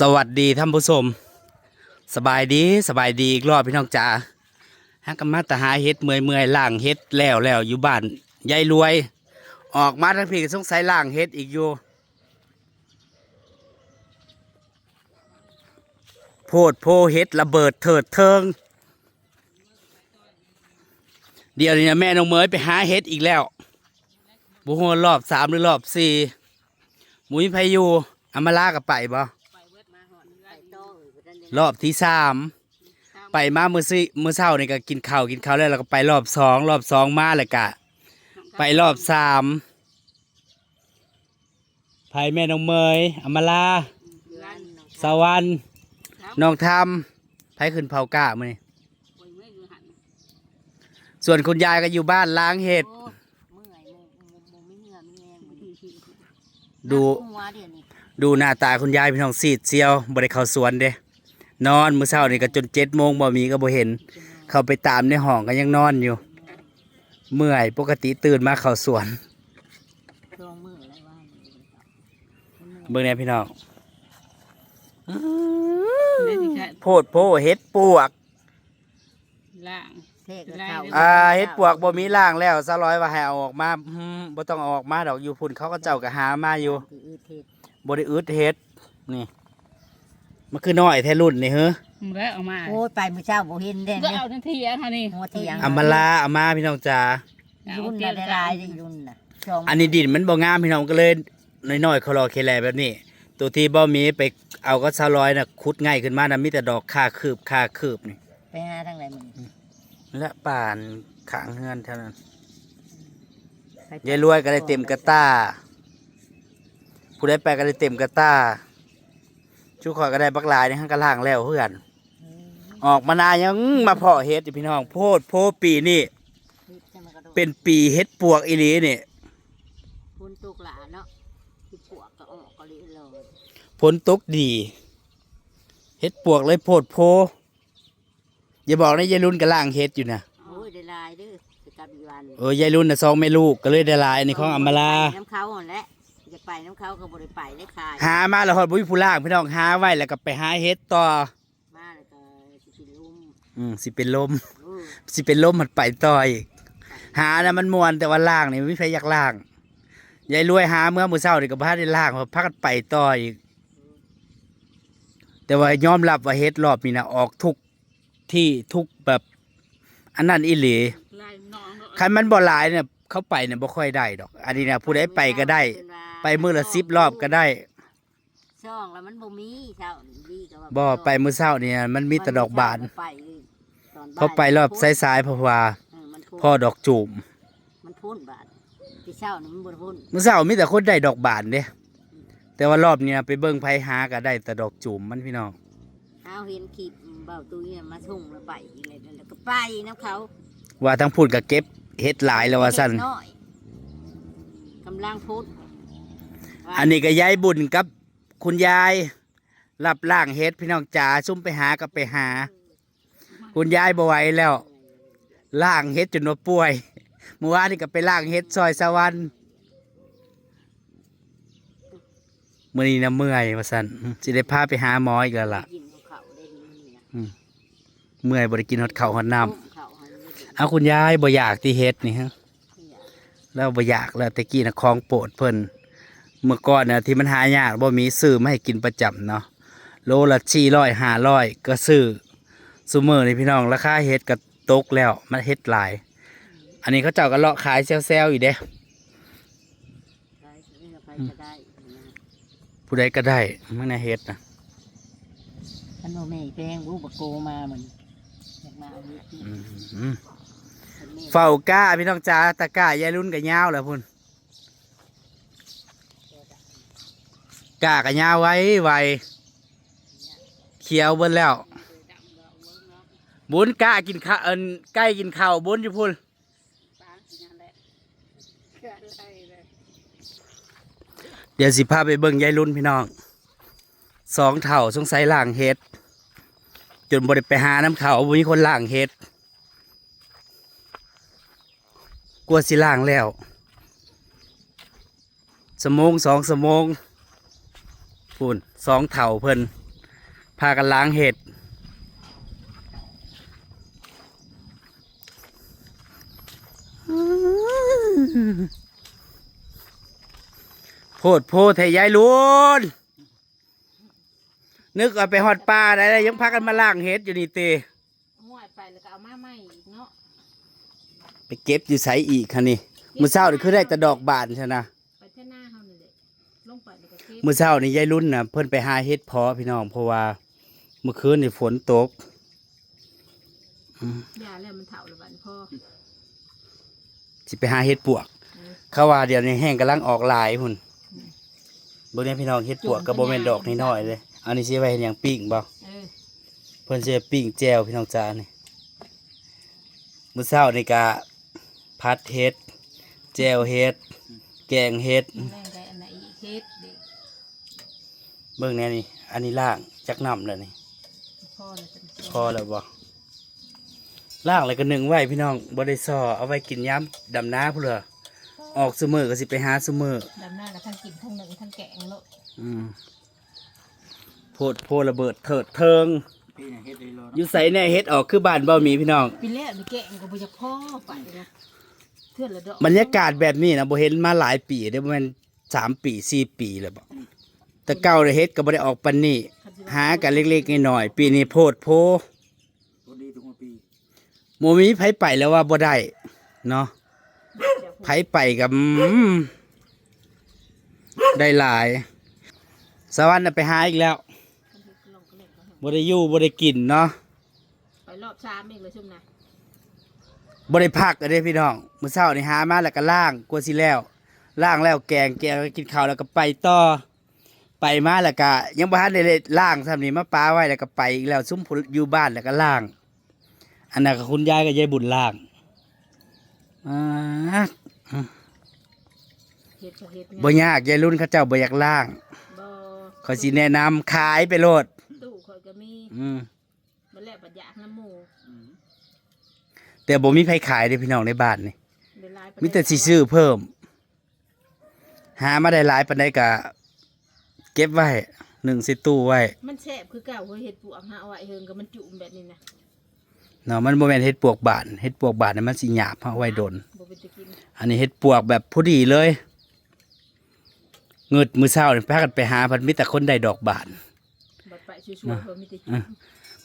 สวัสดีท่านผู้ชม สบายดีสบายดีอีกรอบพี่น้องจ๋าฮักกมาตหาเฮ็ดเมื่อยเมื่อยล่างเฮ็ดแล้วแล้วอยู่บ้านยายรวย ออกมาทั้งพี่สงสัยล่างเฮ็ดอีกอยู่โพดโพเฮ็ดระเบิดเถิดเทิง เดี๋ยวนี้แม่น้องเมยไปหาเฮ็ดอีกแล้วบุหัวารอบสามหรือรอบสี่หมุ้ยพายุอามาลากับไปบ่ รอบที่สามไปมามือซิมือเช้านี่ก็กินข้าวกินข้าวแล้วเราก็ไปรอบสองรอบสองมาเลยกะ ไปรอบสามไผ่แม่น้องเมยอำมาลาสวรรค์น้องทำไผ่ขึ้นเผากะมือนี่ส่วนคุณยายก็อยู่บ้านล้างเห็ดเมื่อยโมโมไม่เหนื่อยไม่แรงเหมือนดูหัวเดี๋ยวนี้ดูหน้าตาคุณยายพี่น้องสีดเซียวบ่ได้เข้าสวนเด้ นอนมื้อเช้านี่ก็จนเจ็ดโมงบ่มีก็บ่เห็น เข้าไปตามในห้องก็ยังนอนอยู่ เมื่อยปกติตื่นมาเข้าสวน ลองมืออะไรว่าเบิ่งแหน่พี่น้องเดี๋ยวสิค่ะโพดโพเฮ็ดปวก ล่าง เทกกับเขาอ่าเฮ็ดปวกบ่มีร่างแล้วซะร้อยว่าให้เอาออกมาอืมบ่ต้องเอาออกมาดอกอยู่พุ่นเขาก็เจ้าก็หามาอยู่ คืออืดเทศบ่ได้อึดเฮ็ดนี่ มันคือน้อยแท้รุ่นนี่เฮ้อมันแล้วเอามาโอ้ยไปมื้อเช้าบ่เห็นเด้ก็เนี่ยเอาทันทีอะค่ะนี่หัวเถียงอามาลาเอามาพี่น้องจ๋ายุ่นน่ะได้ลายได้ยุ่นน่ะสองอันนี้ดินมันบ่งามพี่น้องก็เลยน้อยๆเขารอเคแลแบบนี้ ตัวที่บ่มีไปเอาก็ซะร้อยน่ะขุดง่ายขึ้นมานะมีแต่ดอกค่าคืบค่าคืบนี่ไปหาทางไหนมึงและป่านขางเฮือนเท่านั้นยายรวยก็ได้เต็มกระต้าผู้ได้ไปก็ได้เต็มกระต้า ชูขอยก็ได้บักหลายในห้างกระล่างแล้วเพื่อน ออกมานานยังมาเพาะเฮ็ดอยู่พี่น้อง โพดโพปีนี่ เป็นปีเฮ็ดปวกอีหลีนี่พุ่นตุกหลาเนาะที่ปวกก็ออกก็เลยเลยผลตกดีเฮ็ดปวกเลยโพดโพอย่าบอกนะยายรุ่นกระล่างเฮ็ดอยู่นะโอ้ยได้ลายเด้อสิกลับอีวันเออยายรุ่นน่ะซองไม่ลูกก็เลยได้หลายในของอำมาลาน้ำเขาหมดแล้วจะ ไปน้ำเขาก็บ่ได้ไปได้ขายหามาแล้วฮอดบุ้ยผู้ล่างพี่น้องหาไว้แล้วก็ไปหาเฮ็ดต่อ มาแล้วก็สิกินลุ่มอืมสิเป็นลม เออสิเป็นลมมันไปต่ออีก หานะมันมวนแต่ว่าล่างนี่ไม่ใครอยากล่างยายรวยหาเมื่อมื้อเช้านี่ก็บ่ทันได้ล่างเพราะพักกันไปต่ออีก แต่ว่ายอมรับว่าเฮ็ดรอบนี้นะออกทุกที่ทุกแบบ อันนั้นอีหลีลายน้องเนอะคันมันบ่หลายเนี่ยเข้าไปเนี่ยบ่ค่อยได้ดอก อันนี้นะผู้ใดไปก็ได้ ไปมื้อละ10รอบก็ได้ช่องแล้วมันบ่มีเช้าดีก็ว่าบ่ไปมื้อเช้านี่นะมันมีแต่ดอกบานไปตอนบ่ยเขาไปรอบสายๆเพราะว่าเออมันพุ่นพ่อดอกจูมมันพุ่นบาดที่เช้านี่มันบ่ได้พุ่นมื้อเช้ามีแต่คนได้ดอกบานเด้แต่ว่ารอบเนี้ยไปเบิ่งไผหาก็ได้แต่ดอกจูมมันพี่น้องเฮาเห็นคลิปเบาตุ้ยน่ะมาทุ่งแล้วไปอีกแล้วแล้วก็ไปน้ำเขาว่าทั้งพูดก็เก็บเฮ็ดหลายแล้วว่าซั่นเฮ็ดน้อยกำลังพุ่น อันนี้ก็ยายบุญกับคุณยายรับล่างเฮ็ดพี่น้องจ๋าซุ่มไปหาก็ไปหา คุณยายบ่ไหวแล้ว ล่างเฮ็ดจนว่าป่วยเมื่อวานนี่ก็ไปล่างเฮ็ดซอยสวรรค์มื้อนี้นะเมื่อยว่าซั่นสิได้พาไปหาหมออีกแล้วล่ะเขาได้ดีนี่นะเมื่อยบ่ได้กินฮอดข้าวฮอดน้ำเอาคุณยายบ่อยากที่เฮ็ดนี่ฮะแล้วบ่อยากแล้วต่กี้นะของโปดเพิ่น เมื่อก่อนน่ะที่มันหายากบ่มีซื้อมาให้กินประจำเนาะโลละ400 500ก็ซื้อซุมื้อนี่พี่น้องราคาเฮ็ดก็ตกแล้วมันเฮ็ดหลาย อันนี้เขาเจ้าก็เลาะขายแซวๆอยู่เด้ไปนี่ก็ไปก็ได้นะผู้ใดก็ได้มันน่ะเฮ็ดนะท่านโอแม่แกงรูปโกมาเหมือนอยากมาเอาเฮ็ดที่อืมท่านแม่เฝ้าก้าพี่น้องจ๋าตะกร้ายายรุ่นก็ยาวแล้วพุ่น กาก็ยาไว้ไวเขียวเบิ่นแล้ว บุญกล้ากินข้าวเอินใกล้กินข้าวบุญอยู่พุ่นปลเดี๋ยวสิพาไปเบิ่งยายรุ่นพี่น้องสองเถ่าสงสัยล่างเฮ็ด จนบ่ได้ไปหาน้ำเขาบ่มีคนล่างเฮ็ดกลัวสิล่างแล้ว สมงสองสมง พุ่นสองเถ่าเพิ่นพากันล้างเห็ดโพดโพดไทยายลุนนึกว่าไปหอดปลาได้แล้วยังพากันมาล้างเห็ดอยู่นี่เตห้วยไปแล้วก็เอามาใหม่อีกเนาะไปเก็บอยู่ไสอีกคันนี่มือเช้านี่คือได้แต่ดอกบานใช่นะ มือเช้านี่ยายรุ่นนะเพิ่นไปหาเห็ดเพอพี่น้องเพราะว่าเมื่อคืนนี่ฝนตกยาแล้วมันเฒ่าแล้วบัดนี้พ่อสิไปหาเห็ดปวก เขาว่าเดี๋ยวนี้แห้งกำลังออกหลายหุ่นเบิ่งเนี่ยพี่น้องเห็ดปวกกับโบแมนดอกน้อยๆเลย อันนี้สิไว้เฮ็ดหยังปิ้งบ่เออเพิ่นสิไปปิ้งแจ่วพี่น้องจ้านี่มื้อเช้านี่กะผัดเห็ดแจ่วเห็ด แกงเห็ด แม่งได้อันไหนอีกเฮ็ดเด็ก เบิ่งแน่นี่ อันนี้ล่างจักน้ำแล้วนี่พ่อเลยเป็นพอแล้วบ่ล่างแล้วก็นึ่งไว้พี่น้องบ่ได้ซอเอาไว้กินย้ำดำน้าพุ่นเหรอออกซุมื้อก็สิไปหาซุมื้อดำหน้ากับทั้งกินทั้งหนึ่งทั้งแกงโลดอืมโพดโพระเบิดเถิดเทิงพี่เนี่ยเฮ็ดได้รออยู่ใส่แน่เฮ็ดออกคือบ้านบ่มีพี่น้อง ปีแรกมีแกงก็บ่จะพ่อไปนะเทื่อนละดอกบรรยากาศแบบนี้นะบ่เห็นมาหลายปีได้ประมาณสามปีสี่ปีแล้วบ่ แต่เก่าเนี่ยเฮ็ดก็บ่ได้ออกปานนี้หากันเล็กๆน้อยๆปีนี้โพดโพตัวดีทุกปีโมมีไผไปแล้วว่าบ่ได้เนาะไผไปกับอืมได้หลาย สวรรค์น่ะไปหาอีกแล้วบ่ได้อยู่บ่ได้กินเนาะไปรอบชามอีกเลยชุ่มนะบ่ได้พักอะเด้พี่น้องมื้อเช้านี่หามาแล้วก็ล่างกลัวสิแล้วล่างแล้วแกงแกงแล้วก็กินข้าวแล้วก็ไปต่อ ไปมาแล้วก็ยังบ่ทันได้เลยล่างซ้ำนี่มาปาไว้แล้วก็ไปอีกแล้วซุ่มผู้อยู่บ้านแล้วก็ล่าง อันนั้นก็คุณยายกับยายบุญล่างอ่าเฮ็ดก็เฮ็ดบ่ยากยายรุ่นเขาเจ้าบ่อยากล่างบ่ขอยสิแนะนำขายไปโลดตู้ข่อยก็มีอืมมันแลกบัดยากน้ำหมูแต่บ่มีไผขายเด้พี่น้องในบ้านนี่เวลาไปมีแต่สิซื้อเพิ่ม หามาได้หลายปานใดก็ เก็บไว้หนึ่งใส่ตู้ไว้ มันแซ่บคือเก่าเฮ้ยเฮ็ดปวกหาเอาไว้เฮิงก็มันจุ่มแบบนี้นะเนาะมันบ่แม่นเฮ็ดปวกบานเฮ็ดปวกบานนี่มันสิหยาบเอาไว้โดน บ่เป็นตะกินอันนี้เฮ็ดปวกแบบพอดีเลยเงิดมื้อเช้านี่พากันไปหาเพันมีแต่คนได้ดอกบาน บัดไปช่วยๆเพิ่นมีแต่จุ่ม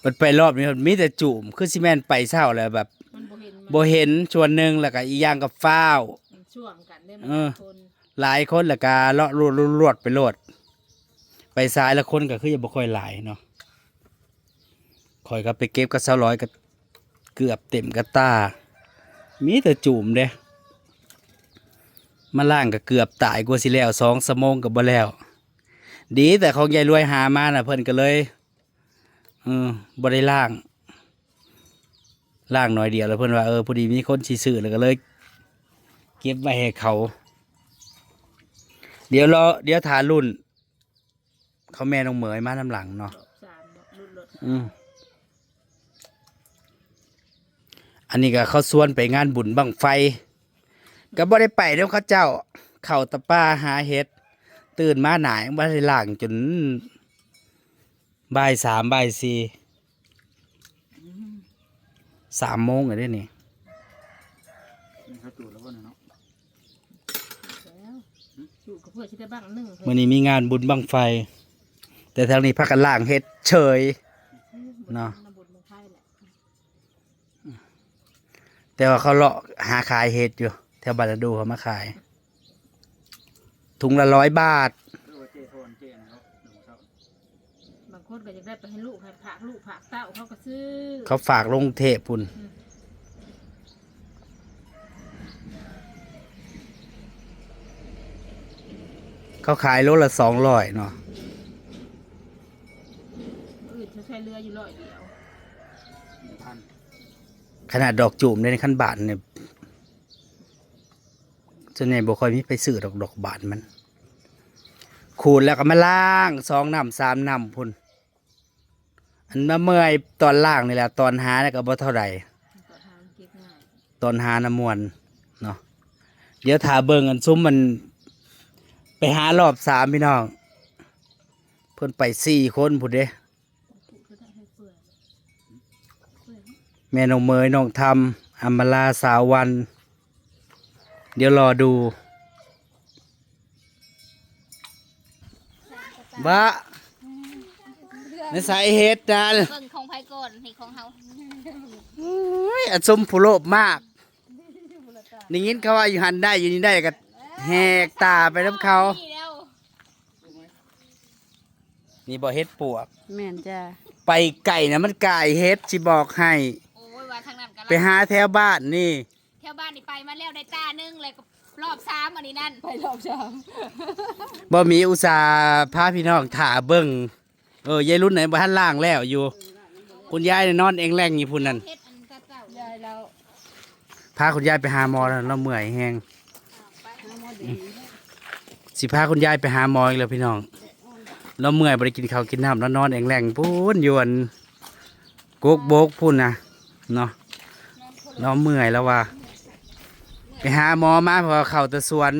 มันไปรอบนี้มีแต่จุ่มคือสิแม่นไปเช้าแล้วแบบมันบ่เห็นมันบ่เห็นส่วนหนึ่งแล้วก็อีกอย่างก็ฟ้าว มันช่วงกันได้มันเออ คนหลายคนแล้วก็เลาะรวดรวดไปโลด ไปซ้ายละคนก็คือยังบ่ค่อยหลายเนาะข่อยก็ไปเก็บกับเสาร้อยก็เกือบเต็มกระตา มีแต่จุ่มเด้มาล่างก็เกือบตายกว่าสิแล้วสองสมองก็บ่แล้ว ดีแต่ของยายรวยหามาน่ะเพิ่นก็เลยเออบ่ได้ล่างล่างหน่อยเดียวแล้วเพิ่นว่าเออพอดีมีคนสิซื้อแล้วก็เลย เก็บไว้ให้เขา เดี๋ยวรอเดี๋ยวถารุ่น เขาแม่น้องเหมยมาน้ำหลังเนาะดอกสามดอกรุ่นรถอืมอันนี้ก็เขาสวนไปงานบุญบังไฟ ก็บ่ได้ไปเดี๋ยวเขาเจ้า เข่าตะป้าหาเห็ด ตื่นมาหนายบ่ได้ล่างจนบ่ายสามบ่ายสี่สามโมงเลยเด้นี่นี่เขาตัวแล้วบ่เนาะแล้วอยู่กับเพื่อนที่ได้บ้างหนึ่ง มื่อนี้มีงานบุญบังไฟ แต่ทางนี้พักกันล่างเห็ดเฉยเนาะน้ำบุญเมืองไทยแหละแต่ว่าเขาเลาะหาขายเห็ดอยู่ แถวบานนาดูเขามาขาย ถุงละร้อยบาทคือว่าเจ๊โทนเจ๊นะเนาะหนูเศร้าบางคนก็อยากได้ไปให้ลูกให้ผักลูกผักเต้าเขาก็ซื้อ เขาฝากลงเทพพุ่นเขาขายโลละสองร้อยเนาะ อื่น เขาใช้เรืออยู่ร้อยเดียวหนึ่งพันขนาดดอกจูมในขั้นบาทเนี่ยส่วนใหญ่บ่ค่อยมีไปซื้อดอกดอกบาทมัน ขูดแล้วก็มาล่างสองน้ำสามน้ำพุ่นอันมาเมื่อยตอนล่างนี่แหละตอนหาเนี่ยก็บ่เท่าไหร่ก็ทำเก็บง่ายตอนหาน้ำมวนเนาะเดี๋ยวถาเบิ่งอันซุ้มมัน ไปหารอบสามพี่น้อง เพิ่นไปสี่คนพุ่นเด้ แม่น้องเมยน้องทำอัมมาลาสาววัน เดี๋ยวรอดูบะในสายเฮ็ดนะเบิ่งของไผก่อนนี่ของเฮาโอ้ยอสมผู้โลภมาก นี่ยินเขาว่าอยู่หันได้อยู่นี่ได้ก็แหกตาไปน้ำเขานี่แล้วนี่บ่เฮ็ดปวก แม่นจ้า ไปไก่นะมันไก่เฮ็ดสิบอกให้ ไปหาแถวบ้านนี่ แถวบ้านนี่ไปมาแล้วได้ตาหนึงเลยก็รอบสามอันนี้นั่นไปรอบสามบ่มีอุตสาห์พาพี่น้องถ่าเบิ่งเออยายรุ่นไหนบ่ทันล่างแล้วอยู่ คุณยายน่ะนอนเองแรงอยู่พุ่นนั่น เฮ็ดอันเจ้าๆยายเราพาคุณยายไปหาหมอแล้วเราเมื่อยแฮงน้ำมันดีสิพาคุณยายไปหาหมออีกแล้วพี่น้อง เราเมื่อยบ่ได้กินข้าวกินน้ำแล้วนอนเองแรงพุ่นอยวนกกโบกพุ่นนะเนาะ เราเมื่อยแล้วว่าไปหาหมอมาเพราะว่าเข้าแตะสวน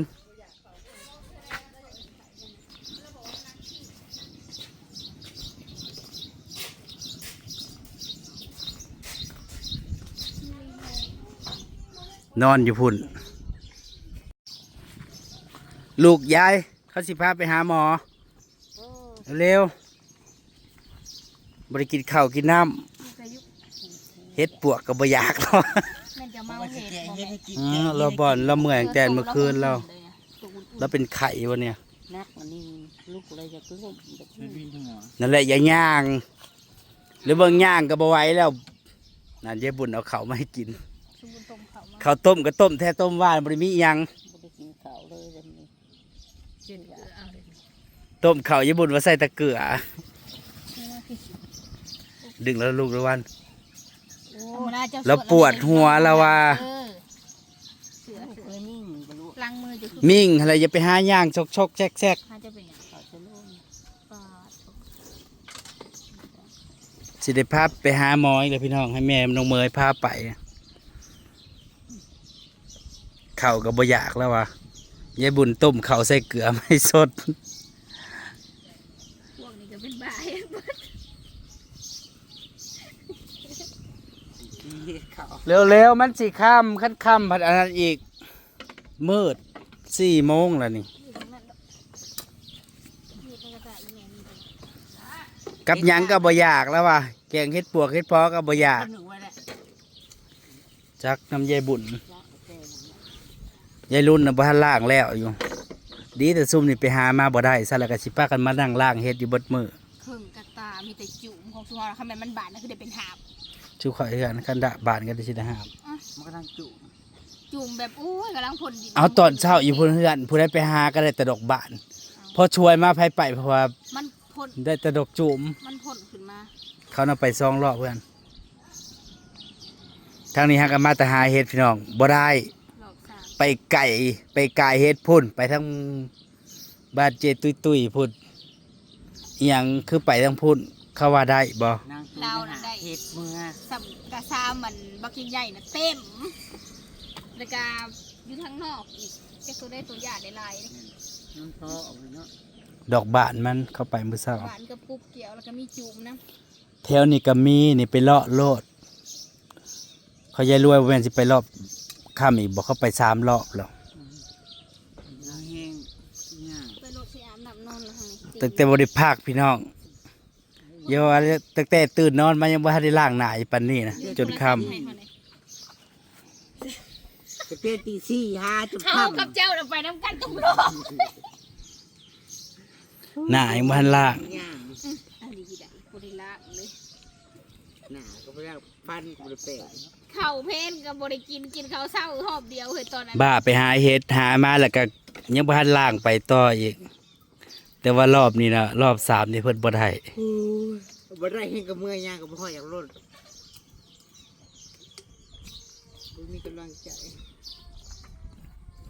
นอนอยู่พุ่น ลูกยายเขาสิพาไปหาหมอ เร็วบริกินข้าวกินน้ำ เฮ็ดปวกกับบอยากหรอกแม่นจะเมาเฮ็ดบ่แม่นอืมเราบ่อนเราเมื่อยตั้งแต่เมื่อคืนเราเราเป็นไข่วันเนี้ยนักอันนี้ลูกเลยจะกลุ้มแบบไม่บินทั้งหัวนั่นแหละอย่าย่าง หรือเบิ่งย่างก็บ่ไหวแล้วนั่นยายบุญเอาข้าวมาให้กินชุมบุญตมเขามาข้าวต้มก็ต้มแท้ต้มหว่านบ่ได้มีอิหยัง ไม่ได้กินข้าวเลยแบบนี้กินยาเอาเลยต้มข้าวยายบุญว่าใส่ตะเกียดึงแล้วลูกละวัน แล้วปวดหัวแล้วว่าเออเสือลูกเสือเลยมิ่งไปลูกล้างมือจะคือมิ่งอะไรอย่าไปหาย่างชกชกแซกแซกหาจะเป็นหยังเขาจะลูกปาดสิได้พาไปหาหมออีกแล้วพี่น้องให้แม่น้องเมยพาไป เข่าวก็บ่อยากแล้ววะยายบุญต้มเข่าวใส่เกลือไม่สดพวกนี้ก็เป็นบ้า ข้าวเร็วๆมันสิค่ำขั้นค่ำพัดอันนั้นอีก มืดสี่โมงแล้วนี่อยู่ตรงนั้นดอกอยู่ในกระดาษอีแม่นี่กับหยังก็บ่อยากแล้ววะแกงเฮ็ดปวกเฮ็ดพอก็บ่อยาก หนึ่งไว้แหละจักน้ำยายบุญยาแก้ยายรุ่นน่ะบ่ทันล่างแล้วอยู่ ดีแต่ซุ่มนี่ไปหามาบ่ได้ซะแล้วก็สิพากันมานั่งล่างเฮ็ดอยู่เบิดมือครึ่งกระตามีแต่จุ่มของสุภาพคำแม่นมันบาดนะคือได้เป็นหาบ ชูข่อยเฮือนคันดะบานกันได้สิได้หามมันกำลังจุจุ่มแบบอู้ยกำลังผลดินเอาตอนเช้าอยู่พุ่นเฮือนผู้ใดไปหาก็ได้แต่ดอกบานพอช่วยมาไผไปเพราะว่ามันพ่นได้แต่ดอกจุ่มมันพ่นขึ้นมา เขานำไปซองรอบเพื่อนทางนี้ฮะก็มาแต่หาเฮ็ดพี่น้องบ่ได้หลอกสามไปไก่ไปกายเฮ็ดพุ่น ไปทั้งบ้านเจตุยตุยพุ่นอหยังคือไปทั้งพุ่นเขาว่าได้บ่ นางตุยหาเห็ดเมื่อสัมกระซามมันบักใหญ่ๆนะเต็มแล้วก็อยู่ทางนอกอีกจะตัวได้ตัวใหญ่ได้หลายเลยน้องพ่อเอาไปเนาะดอกบานมันเข้าไปมื้อเช้า หวานกับปุ๊บเกี่ยวแล้วก็มีจุ่มนะแถวนี้ก็มีนี่ไปเลาะโลด เขายายรวยบ่แม่นสิไปรอบข้ามอีกบอกเขาไปสามรอบแล้วนางแห้งย่าง ไปรถที่อาบน้ำนอนแล้วทางนี้ตั้งแต่บริภาคพี่น้อง เยาว่าตั้งแต่ตื่นนอนมายังบ่ทันได้ล้างหน้าอีปานนี้นะจนค่ให้เขาเลยจะเต้ตีสี่ห้าจุดเขาค่ำกับเจ้าน่ะไปน้ำกันตุ้มรอบำหน้ายังบ่ทันล้างย่างอันนี้กี่ได้บริลาเลยหนาก็ไม่ได้ฟันก็ไม่ได้เปะข้าวเพนกับบริกินกินข้าวเศร้าหอบเดียวเฮ้ยตอนนั้นบ้าไปหาเฮ็ดหามาแล้วก็ยังบ่ทันล้างไปต่ออีก แต่ว่ารอบนี้นะรอบสามนี่เพิ่นบ่ได้บ่ได้เห็นกับเมื่อยย่างกับพ่ออยากลดบ่มีกำลังใจ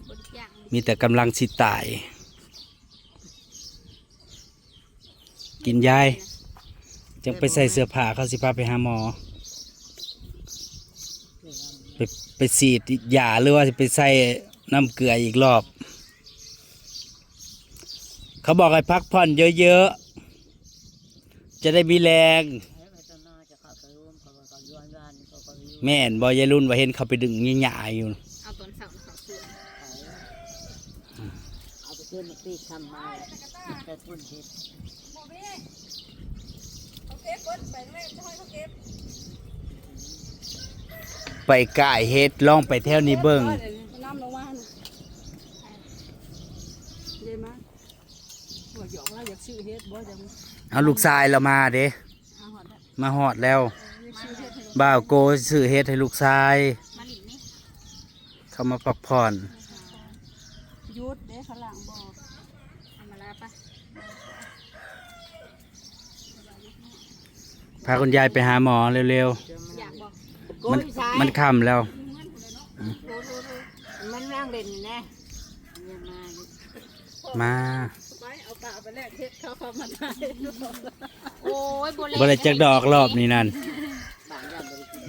บริย่างมีแต่กำลังสิตาย กินยายจังไปใส่เสื้อผ้าเขาสิพาไปหาหมอ ไปไปฉีดยาหรือว่าจะไปใส่น้ำเกลืออีกรอบ เขาบอกให้พักผ่อนเยอะๆ จะได้มีแรงแล้วไปตอนนอจะเข้าไปร่นบอยู่แม่นบ่ยายรุ่นว่าเห็นเขาไปดึงหญ้าๆอยู่ เอาตอนเสาเขาสวนเอาไปเชื่อมตีทำมาแต่ทุนเห็ดไปก่ายเฮ็ดลองไปแถวนี้เบิ่งมาน่ะเดี๋ยวมา หัวหยอกว่าอยากซื้อเฮ็ดบ่จังเอาลูกชายเรามาเด้เอาหอดละมาฮอดแล้ว อยากซื้อเฮ็ดให้บ่าวโกซื้อเฮ็ดให้ลูกชาย มาหลินนี่เขามาพักผ่อนยุดเด้ฝรั่งบอกเอามาลาปะพาคุณยายไปหาหมอเร็วอยากบอกๆ มันมันค่ำแล้ว มันนั่งเล่นนี่นะอย่า มาอยู่มาไปเอาตาไปแลกเฮ็ดเข้าเข้ามาได้โอ้ยโบเลบ่ได้จักดอกรอบนี้นั่นบ้านญาติบริกิน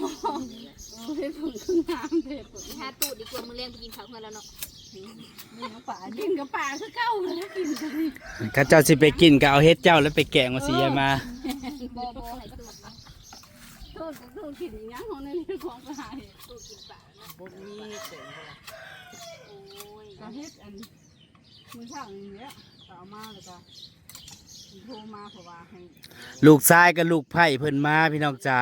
โอ้ยผงขึ้นน้ำเด็ดผงถ้าตูดดีกว่ามึงเลี้ยงไปกินข้าวเพื่อนแล้วเนาะนี่น้ำป่ากินกับป่าคือเก่าเลยกินกันนี่ข้าเจ้าสิไปกินก็เอาเฮ็ดเจ้าแล้วไปแกงว่าสิยายมาโบโบให้ตูดนะโทษโทษกินอีหยังของในนี้ของไปหาเฮ็ดตูดกินปลานะบุมีเสียงโอ้ย ก็เฮ็ดอันมือช่างอย่างเงี้ยต่อมาแล้วก็โทรมาเพราะว่าให้ลูกชายกับลูกไผ่เพิ่นมาพี่น้องจ๋า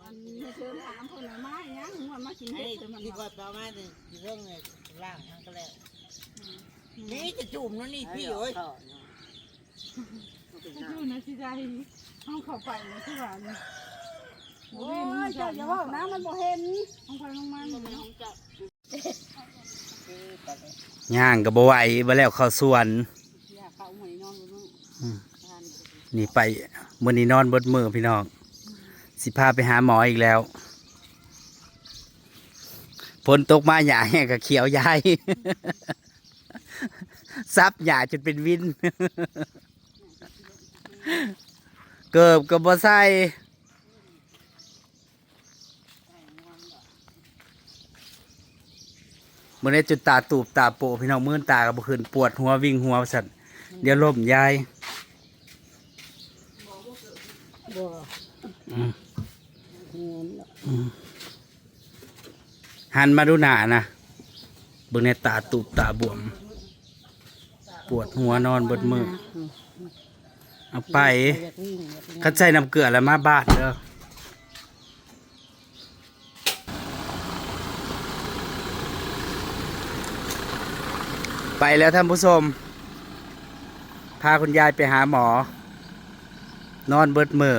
มันให้เชิญถามเพิ่นว่ามาอีหยังว่ามากินเฮ็ดแต่มันที่ว่าว่าต่อมาเนี่ยเรื่องเนี่ยล่างทั้งก็แล้วนี่จะจุ่มแล้วนี่พี่เอ้ยจะอยู่ในที่ใดห้องเข้าไปในที่ว่านโอ้ยเจ้าอย่าว่านะมันบ่เห็นห้องไปห้องมันบ่เป็นของเจ้า ย่างก็บ่ไหวบ่แล้วเข้าสวนอยากเข้าหมวยนอนบนนู้นอืมทานนี่ไปมื้อนี้นอนเบดมือพี่น้องสิพาไปหาหมออีกแล้วฝนตกมาหญ้าแห้งก็เขียวยายซับหญ้าจนเป็นวิน เกิบก็บ่ใส่ มื้อนี้จุดตาตูบตาโปะพี่น้องมื่นตาก็บ่ขึ้นปวดหัววิ่งหัวสั่นเดี๋ยวล้มยายบ่อืมเงินหันมาดูหน้านะเบิ่งในตาตูบตาบวม ปวดหัวนอนเบิดมือเอาไปอยากวิ่งอยากวิ่งคัดใส่น้ำเกลือแล้วมาบาดเด้อ ไปแล้วท่านผู้ชม พาคุณยายไปหาหมอ นอนเบิดเมือ